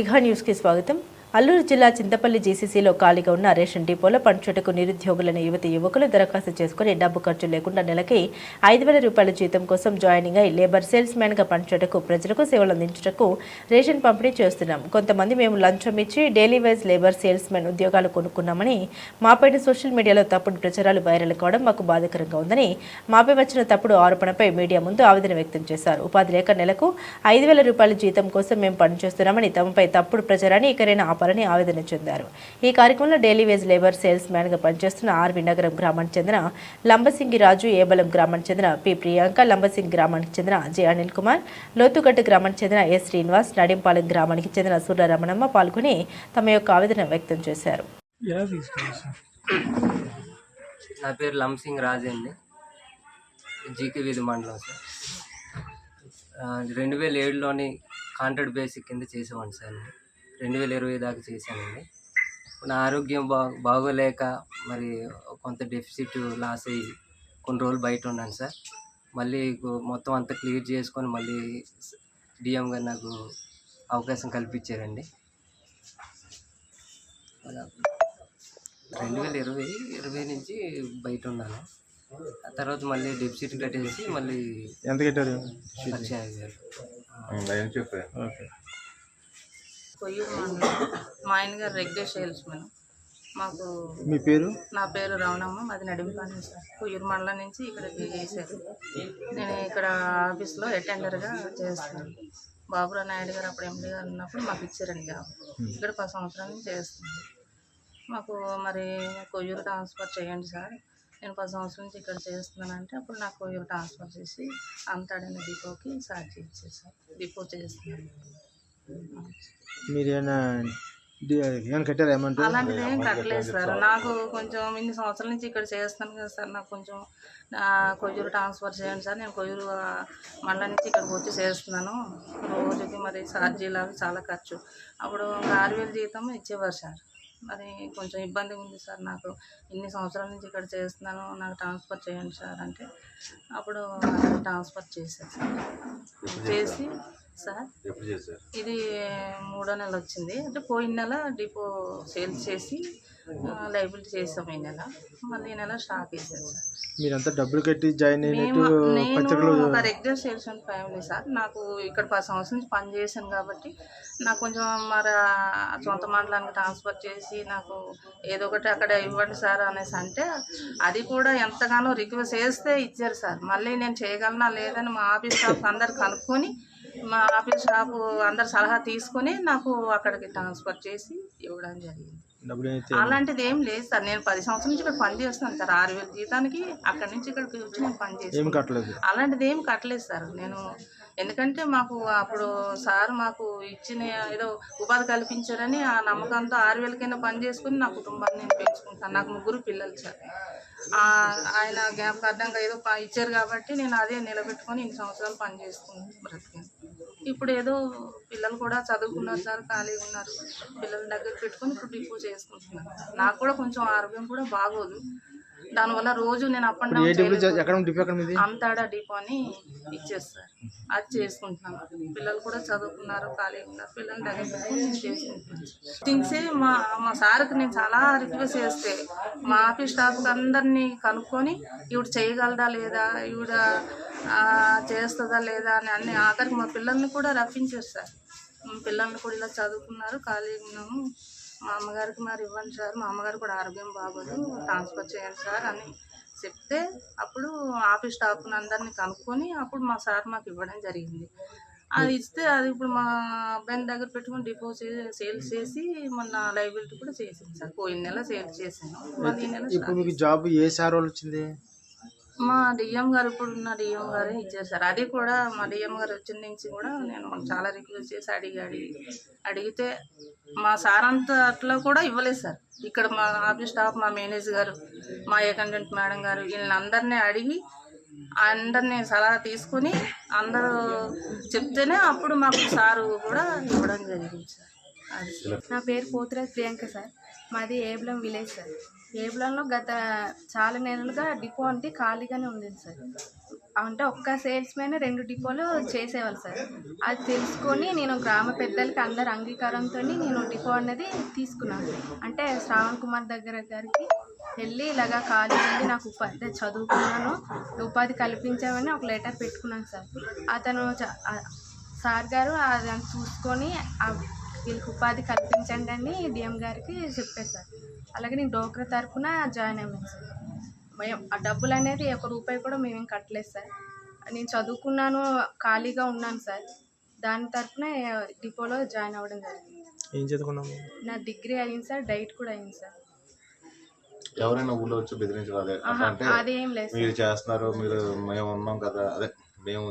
ఇఘా న్యూస్కి స్వాగతం. అల్లూరు జిల్లా చింతపల్లి జీసీసీలో ఖాళీగా ఉన్న రేషన్ డిపోలో పనిచేటకు నిరుద్యోగులైన యువతి యువకులు దరఖాస్తు చేసుకుని డబ్బు ఖర్చు లేకుండా నెలకి ఐదు వేల రూపాయల జీతం కోసం జాయినింగ్ అయి లేబర్ సేల్స్ మ్యాన్గా పనిచోటకు ప్రజలకు సేవలు అందించటకు రేషన్ పంపిణీ చేస్తున్నాం. కొంతమంది మేము లంచం ఇచ్చి daily wise labour salesman ఉద్యోగాలు కొనుక్కున్నామని మాపైన సోషల్ మీడియాలో తప్పుడు ప్రచారాలు వైరల్ కావడం మాకు బాధాకరంగా ఉందని మాపై వచ్చిన తప్పుడు ఆరోపణపై మీడియా ముందు ఆవేదన వ్యక్తం చేశారు. ఉపాధి లేక నెలకు ఐదు వేల రూపాయల జీతం కోసం మేము పనిచేస్తున్నామని తమపై తప్పుడు ప్రచారాన్ని ఇకరైనా ఆపాలని ఆవేదన చెందారు. ఈ కార్యక్రమంలో డైలీ వేజ్ లేబర్ సేల్స్ మ్యాన్గా పనిచేస్తున్న ఆర్వి నగరం గ్రామానికి చెందిన లంబసింగి రాజు ఏబలం గ్రామానికి చెందిన పి. ప్రియాంక లంబసింగి గ్రామానికి చెందిన జె. అనిల్ కుమార్ లోతుగట్టు గ్రామానికి చెందిన ఎస్. శ్రీనివాస్ నడింపాలెం గ్రామానికి చెందిన సూర్య రమణమ్మ పాల్గొని తమ యొక్క ఆవేదన వ్యక్తం చేశారు. నా పేరు లంసింగ్ రాజు అండి. జీకే వీధి మండలం సార్. రెండు వేల ఏడులోని కాంట్రాక్ట్ బేసిక్ కింద చేసేవాడిని సార్ నేను. రెండు వేల ఇరవై దాకా చేశానండి. నా ఆరోగ్యం బా బాగోలేక మరి కొంత డెఫిసిట్ లాస్ అయ్యి కొన్ని రోజులు బయట ఉన్నాను సార్. మళ్ళీ మొత్తం అంతా క్లియర్ చేసుకొని మళ్ళీ డిఎం గారు నాకు అవకాశం కల్పించారండి. రెండు వేల ఇరవై ఇరవై నుంచి బయట ఉన్నాను. ఆ తర్వాత మళ్ళీ డెపిసిట్ కట్టేసి మళ్ళీ ఎంత కట్టారు? లక్ష యాభై వేలు. మండలం మా ఆయన గారు రెగ్యులర్ సేల్స్మెన్ మాకు మీ పేరు? నా పేరు రవణమ్మ మాది నడిమిపాలెం సార్. కొయ్యూరు మండలం నుంచి ఇక్కడికి చేశారు. నేను ఇక్కడ ఆఫీస్లో అటెండర్గా చేస్తాను బాబురావు నాయుడు గారు అప్పుడు ఎండి గారు ఉన్నప్పుడు మాకు ఇచ్చారండి జాబ్. ఇక్కడ పది సంవత్సరాల నుంచి చేస్తున్నాను. మాకు మరి కొయ్యూరు ట్రాన్స్ఫర్ చేయండి సార్. నేను పది సంవత్సరాల నుంచి ఇక్కడ చేస్తున్నానంటే అప్పుడు నాకు కొయ్యూరు ట్రాన్స్ఫర్ చేసి అంతాడైన డిపోకి సార్ ఇచ్చేసారు డిపో చేస్తున్నాను. మీరు ఏమైనా ఏమైనా కట్టారా అమౌంట్? అలాంటిది ఏం కట్టలేదు సార్. నాకు కొంచెం ఇన్ని సంవత్సరాల నుంచి ఇక్కడ చేస్తాను కదా సార్. నాకు కొంచెం కొయ్యూరు ట్రాన్స్ఫర్ చేయండి సార్. నేను కొయ్యూరు మండలం నుంచి ఇక్కడికి వచ్చి చేస్తున్నాను. రోజుకి మరి ఛార్జీలు అవి చాలా ఖర్చు. అప్పుడు ఆరు వేలు జీతం ఇచ్చేవారు సార్. మరి కొంచెం ఇబ్బందిగా ఉంది సార్ నాకు. ఇన్ని సంవత్సరాల నుంచి ఇక్కడ చేస్తున్నాను. నాకు ట్రాన్స్ఫర్ చేయండి సార్ అంటే అప్పుడు ట్రాన్స్ఫర్ చేశారు సార్. చేసి సార్? ఇది మూడో నెల వచ్చింది. అంటే పోయిన నెల డిపో సేల్స్ చేసి లైబిలిటీ చేసాం ఈ నెల. మళ్ళీ ఈ నెల స్టాక్ వేసారు సార్. మీరంతా డబ్బులు కట్టి జాయిన్ అయినట్టు మేము నేను పత్రికలు ఒక regular sales and family sir. నాకు ఇక్కడ పది సంవత్సరం నుంచి పని చేశాను కాబట్టి నాకు కొంచెం మరి సొంత మండలానికి ట్రాన్స్ఫర్ చేసి నాకు ఏదో ఒకటి అక్కడ ఇవ్వండి సార్ అనేసి అంటే అది కూడా ఎంతగానో రిక్వెస్ట్ చేస్తే ఇచ్చారు సార్. మళ్ళీ నేను చేయగలనా లేదని మా ఆఫీస్ స్టాఫ్ అందరు కనుక్కొని మా ఆఫీస్ స్టాఫ్ అందరు సలహా తీసుకొని నాకు అక్కడికి ట్రాన్స్ఫర్ చేసి ఇవ్వడం జరిగింది. అలాంటిది ఏం లేదు సార్. నేను పది సంవత్సరం నుంచి ఇక్కడ పని చేస్తున్నాను సార్. ఆరు వేల జీతానికి అక్కడి నుంచి ఇక్కడికి వచ్చి నేను పని ఏమి చేస్తాను కట్టలేదు? అలాంటిది ఏం కట్టలేదు సార్. నేను ఎందుకంటే మాకు అప్పుడు సార్ మాకు ఇచ్చిన ఏదో ఉపాధి కల్పించారని ఆ నమ్మకంతో ఆరు వేలకైనా పని చేసుకుని నా కుటుంబాన్ని నేను పెంచుకుంటాను నాకు ముగ్గురు పిల్లలు సార్. ఆయన జ్ఞాపకార్థంగా ఏదో ఇచ్చారు కాబట్టి నేను అదే నిలబెట్టుకొని ఇన్ని సంవత్సరాలు పని చేసుకుని బ్రతికాను. ఇప్పుడు ఏదో పిల్లలు కూడా చదువుకున్నారు సార్ ఖాళీగా ఉన్నారు. పిల్లల దగ్గర పెట్టుకొని ఇప్పుడు డిపో చేసుకుంటున్నారు. నాకు కూడా కొంచెం ఆరోగ్యం కూడా బాగోదు. దానివల్ల రోజు నేను అప్ అండ్ డౌన్ అంతాడా డిపో అని ఇచ్చేస్తారు. అది చేసుకుంటున్నాను. పిల్లలు కూడా చదువుకున్నారు ఖాళీగా ఉన్నారు. పిల్లలు దగ్గర చేసుకుంటున్నాను. థింగ్సే మా మా సార్కి నేను చాలా రిక్వెస్ట్ చేస్తే మా ఆఫీస్ స్టాఫ్ అందరినీ కనుక్కొని ఈవిడ చేయగలదా లేదా ఈవిడ ఆ, చేస్తుందా లేదా అని అన్ని ఆఖరికి మా పిల్లల్ని కూడా రప్పించారు సార్ పిల్లల్ని కూడా ఇలా చదువుకున్నారు ఖాళీగా ఉన్నాము. మా అమ్మగారికి మరి ఇవ్వండి సార్. మా అమ్మగారు కూడా ఆరోగ్యం బాగోదు ట్రాన్స్ఫర్ చేయండి సార్ అని చెప్తే అప్పుడు ఆఫీస్ స్టాఫ్ అందరినీ కనుక్కొని అప్పుడు మా సార్ మాకు ఇవ్వడం జరిగింది. అది ఇస్తే అది ఇప్పుడు మా అబ్బాయిని దగ్గర పెట్టుకొని డిపోజిట్ సేల్స్ చేసి మొన్న లైబిలిటీ కూడా చేసింది సార్. పోయిన నెల సేల్స్ చేసాను ఈ నెల ఇప్పుడు మీకు జాబ్ ఏ సార్ వాళ్ళు వచ్చింది? మా డిఎం గారు ఇప్పుడు ఉన్న డిఎం గారే ఇచ్చారు సార్. అది కూడా మా డిఎం గారు వచ్చిన నుంచి కూడా నేను చాలా రిక్వెస్ట్ చేసి అడిగి అడిగి అడిగితే మా సార్ అంతా అట్లా కూడా ఇవ్వలేదు సార్. ఇక్కడ మా ఆఫీస్ స్టాఫ్ మా మేనేజర్ గారు మా అకౌంటెంట్ మేడం గారు వీళ్ళందరినీ అడిగి అందరినీ సలహా తీసుకొని అందరూ చెప్తేనే అప్పుడు మాకు సారు కూడా ఇవ్వడం జరిగింది సార్. అది. నా పేరు పోతురాజ్ ప్రియాంక సార్. మాది ఏబులం విలేజ్ సార్. ఏబులంలో గత చాలా నెలలుగా డిపో అంటే ఖాళీగానే ఉంది సార్. అంటే ఒక్క సేల్స్ మ్యాన్ రెండు డిపోలు చేసేవాళ్ళు సార్. అది తెలుసుకొని నేను గ్రామ పెద్దలకి అందరి అంగీకారంతో నేను డిపో అనేది తీసుకున్నాను అంటే శ్రావణ్ కుమార్ దగ్గర గారికి వెళ్ళి ఇలాగా ఖాళీ ఉంది నాకు ఉపాధి చదువుకున్నాను. ఉపాధి కల్పించామని ఒక లెటర్ పెట్టుకున్నాను సార్. అతను సార్ గారు అది చూసుకొని వీళ్ళకి ఉపాధి కల్పించండి అని డిఎం గారికి చెప్పారు సార్. అలాగే నేను డోక్రా తరఫున జాయిన్ అయ్యాను సార్. మేము ఆ డబ్బులు అనేది ఒక రూపాయి కూడా మేమేం కట్టలేదు సార్. నేను చదువుకున్నాను ఖాళీగా ఉన్నాను సార్. దాని తరఫున డిపోలో జాయిన్ అవ్వడం జరిగింది. ఏం చదువుకున్నాము నా డిగ్రీ అయింది సార్ డైట్ కూడా అయింది సార్. ఎవరైనా ఊళ్ళో వచ్చి అంటే అదేం లేదు మీరు చేస్తున్నారు మీరు మేము ఉన్నాం కదా అదే. మేము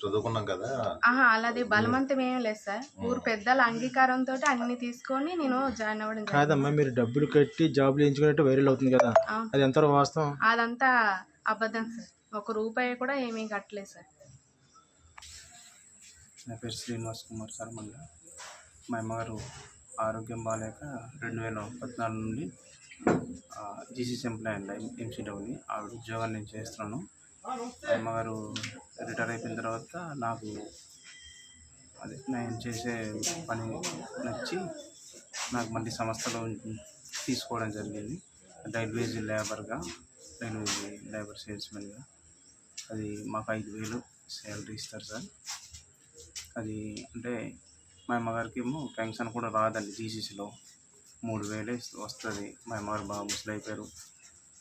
చదువుకున్నాం కదా. ఆహా అలాది బలవంతం ఏం లేదు సార్. ఊరు పెద్దల అంగీకారంతో అన్ని తీసుకొని నేను జాయిన్ అవ్వడం కాదమ్మా మీరు డబ్బులు కట్టి జాబులు ఎంచుకున్నట్టు వైరల్ అవుతుంది కదా. అది ఎంతవరకు వాస్తవం? అదంతా అబద్ధం సార్. ఒక రూపాయి కూడా ఏమీ కట్టలేదు సార్. నా పేరు శ్రీనివాస్ కుమార్ సార్ మంగ మా అమ్మగారు ఆరోగ్యం బాగాలేక రెండు వేల పద్నాలుగు నుండి జీసీసీ ఎంప్లాయ్ అండి ఎంసీడబ్ల్యూ ఆవిడ ఉద్యోగాన్ని నేను చేస్తున్నాను. అమ్మగారు రిటైర్ అయిపోయిన తర్వాత నాకు అదే నేను చేసే పని నచ్చి నాకు మళ్ళీ సంస్థలో తీసుకోవడం జరిగింది. రైల్వేజ్ లేబర్గా రైల్వేజ్ లేబర్ సేల్స్మెన్గా. అది మాకు ఐదు వేలు శాలరీ ఇస్తారు సార్. అది అంటే మా అమ్మగారికి ఏమో పెన్షన్ కూడా రాదండి జీసీసీలో. మూడు వేలే వస్తుంది. మా అమ్మగారు బాగా ముసలి అయిపోయారు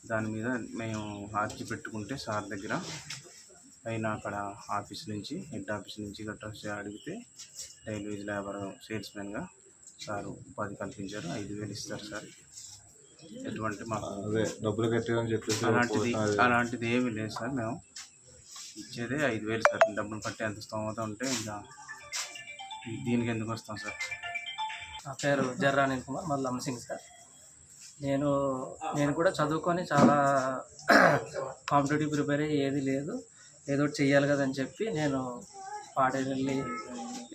దాని మీద మేము ఆర్చి పెట్టుకుంటే సార్ దగ్గర అయినా అక్కడ ఆఫీస్ నుంచి హెడ్ ఆఫీస్ నుంచి గట్రా అడిగితే రైల్వేజ్ లేబర్ సేల్స్మెన్గా సార్ ఉపాధి కల్పించారు. ఐదు వేలు ఇస్తారు సార్. ఎటువంటి మాకు అదే డబ్బులు కట్టామని చెప్పేసి అలాంటిది అలాంటిది ఏమీ లేదు సార్ మేము. ఇచ్చేదే ఐదు వేలు సార్. డబ్బులు కట్టే అంత స్తోమత ఉంటే ఇంకా దీనికి ఎందుకు వస్తాం సార్? నా పేరు జర్రా అనిల్ కుమార్ మళ్ళీ లంసింగ్ సార్. నేను నేను కూడా చదువుకొని చాలా కాంపిటేటివ్ ప్రిపేర్ అయ్యి ఏది లేదు. ఏదో ఒకటి చెయ్యాలి కదా అని చెప్పి నేను పాడేరు వెళ్ళి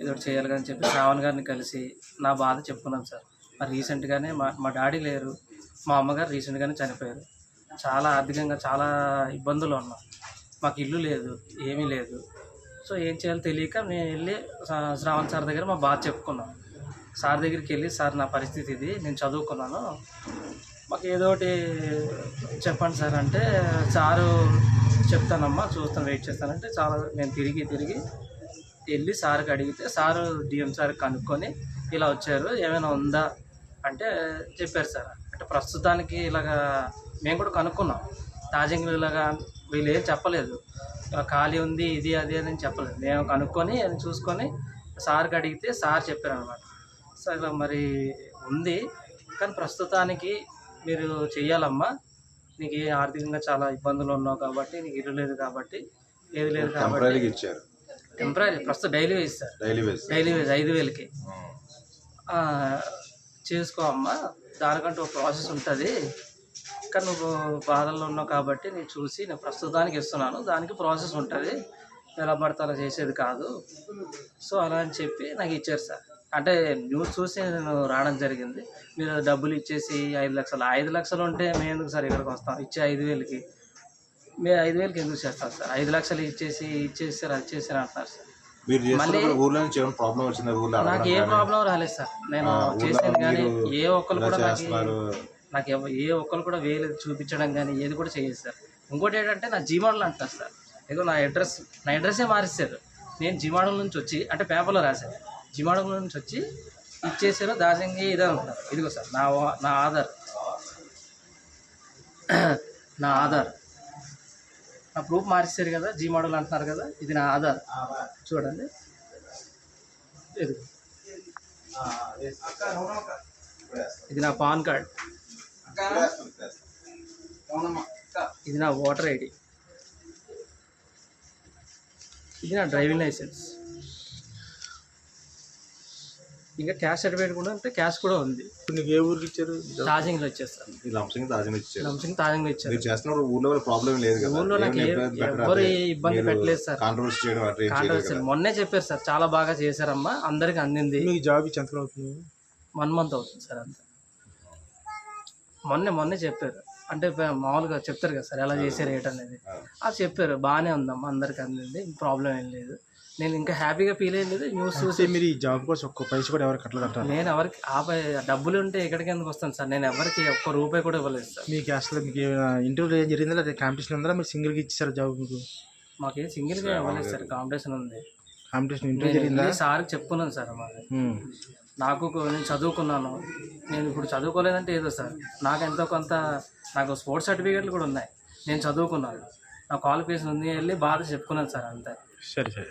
ఏదో ఒకటి చేయాలి కదని అని చెప్పి శ్రావణ్ గారిని కలిసి నా బాధ చెప్పుకున్నాను సార్. మరి రీసెంట్గానే మా మా డాడీ లేరు. మా అమ్మగారు రీసెంట్గానే చనిపోయారు. చాలా ఆర్థికంగా చాలా ఇబ్బందులు ఉన్నాం. మాకు ఇల్లు లేదు ఏమీ లేదు. సో ఏం చేయాలో తెలియక నేను వెళ్ళి శ్రావణ్ సార్ దగ్గర మా బాధ చెప్పుకున్నాను. సార్ దగ్గరికి వెళ్ళి సార్ నా పరిస్థితి ఇది నేను చదువుకున్నాను. మాకు ఏదో ఒకటి చెప్పండి సార్ అంటే సారు చెప్తానమ్మా చూస్తాను వెయిట్ చేస్తానంటే చాలా నేను తిరిగి తిరిగి వెళ్ళి సార్కి అడిగితే సారు డిఎం సార్ కనుక్కొని ఇలా వచ్చారు ఏమైనా ఉందా అంటే చెప్పారు సార్. అంటే ప్రస్తుతానికి ఇలాగా మేము కూడా కనుక్కున్నాం. తాజింగ్లు ఇలాగా వీళ్ళు ఏం చెప్పలేదు. ఖాళీ ఉంది ఇది అది అని చెప్పలేదు. మేము కనుక్కొని అది చూసుకొని సార్కి అడిగితే సార్ చెప్పారు అనమాట సార్ మరి ఉంది. కానీ ప్రస్తుతానికి మీరు చెయ్యాలమ్మా. నీకు ఆర్థికంగా చాలా ఇబ్బందులు ఉన్నావు కాబట్టి నీకు ఇల్లు లేదు కాబట్టి ఏది లేదు కాబట్టి ఇచ్చారు. టెంపరీ ప్రస్తుతం daily wage sir. Daily wage daily wage ఐదు వేలకి. చేసుకో అమ్మా. దానికంటూ ఒక ప్రాసెస్ ఉంటుంది. కానీ నువ్వు బాధల్లో ఉన్నావు కాబట్టి నేను చూసి నేను ప్రస్తుతానికి ఇస్తున్నాను. దానికి ప్రాసెస్ ఉంటుంది. ఎలా పడితే చేసేది కాదు. సో అలా అని చెప్పి నాకు ఇచ్చారు సార్. అంటే న్యూస్ చూసి నేను రావడం జరిగింది. మీరు డబ్బులు ఇచ్చేసి ఐదు లక్షలు ఐదు లక్షలు ఉంటే మేము ఎందుకు సార్ ఇక్కడికి వస్తాం? ఇచ్చే ఐదు వేలకి. మేము ఐదు వేలకి ఎందుకు చేస్తాం సార్? ఐదు లక్షలు ఇచ్చేసి ఇచ్చేసారు అది చేసారు అంటున్నారు సార్. మీరు మళ్ళీ- ఊర్లో నుంచి ఏమైనా ప్రాబ్లం వచ్చిందా? ఊర్లో నాకు ఏ? ప్రాబ్లం రాలేదు సార్. నేను చేసేది కానీ మీరు ఏ ఒక్కరు కూడా నాకు నాకు ఏ ఒక్కరు కూడా వేలు చూపించడం కానీ ఏది కూడా చేయదు సార్. ఇంకోటి ఏంటంటే నా జీమాడల్ అంటారు సార్. ఏదో నా అడ్రస్ నా అడ్రస్సే మారిస్తారు. నేను జీమాడల్ నుంచి వచ్చి అంటే పేపర్లో రాశాను. జీమాడల్ నుంచి వచ్చి ఇచ్చేసారు దాసంగి ఇదే. ఉంటారు ఇదిగో సార్ నా వా- నా ఆధార్. నా ఆధార్. నా ప్రూఫ్ మార్చారు కదా జీ మోడల్ అంటున్నారు కదా ఇది నా ఆధార్. చూడండి. ఇది ఇది నా పాన్ కార్డ్. ఇది నా ఓటర్ ఐడి. ఇది నా డ్రైవింగ్ లైసెన్స్. ఇంకా క్యాష్ సర్టిఫికేట్ కూడా ఉంటే క్యాష్ కూడా ఉంది. నీకు ఏ ఊరికి ఇచ్చారు? వచ్చేస్తాను ఈ లంసింగ్ ఇచ్చారు. లంచింగ్ తాజంగా ఇచ్చారు మీరు చేస్తున్నప్పుడు ఊర్లో ప్రాబ్లం లేదు కదా? ఊర్లో నాకు ఇబ్బంది పెట్టలేదు సార్. కాంట్రవర్సీ చేయడం కాంట్రవర్సీ మొన్నే చెప్పారు సార్ చాలా బాగా చేశారమ్మా అందరికి అందింది. మీకు జాబ్ ఇచ్చి ఎంతలో అవుతుంది? వన్ మంత్ అవుతుంది సార్ అంతే. మొన్నే మొన్నే చెప్పారు. అంటే మామూలుగా చెప్తారు కదా సార్ ఎలా చేసే రేట్ అనేది. అది చెప్పారు బాగానే ఉందమ్మా అందరికి అందింది ప్రాబ్లం ఏం లేదు. నేను ఇంకా హ్యాపీగా ఫీల్ అయ్యేది న్యూస్ చూస్తే చూసి మీరు ఈ జాబ్ కోసం ఒక్క పైస కూడా ఎవరు కట్టలేదంటారు నేను ఎవరికి ఆపై డబ్బులు ఉంటే ఎక్కడికి ఎందుకు వస్తాను సార్? నేను ఎవరికి ఒక్క రూపాయి కూడా ఇవ్వలేదు సార్. మీకు అసలు మీకు ఇంటర్వ్యూ ఏం జరిగిందా? లేదా కాంపిటీషన్ ఉందా? మీరు సింగిల్గా ఇచ్చారు జాబ్ మీకు? మాకేం సింగిల్గా ఇవ్వలేదు సార్. కాంపిటీషన్ ఉంది. కాంపిటీషన్ ఇంటర్వ్యూ జరిగిందా? సార్కి చెప్పుకున్నాను సార్ మాది ఉమ్. నాకు నేను చదువుకున్నాను. నేను ఇప్పుడు చదువుకోలేదంటే ఏదో సార్. నాకు ఎంతో కొంత నాకు స్పోర్ట్స్ సర్టిఫికేట్లు కూడా ఉన్నాయి. నేను చదువుకున్నాను. నా క్వాలిఫికేషన్ ఉంది వెళ్ళి బాధ చెప్పుకున్నాను సార్ అంతే. సరే సరే.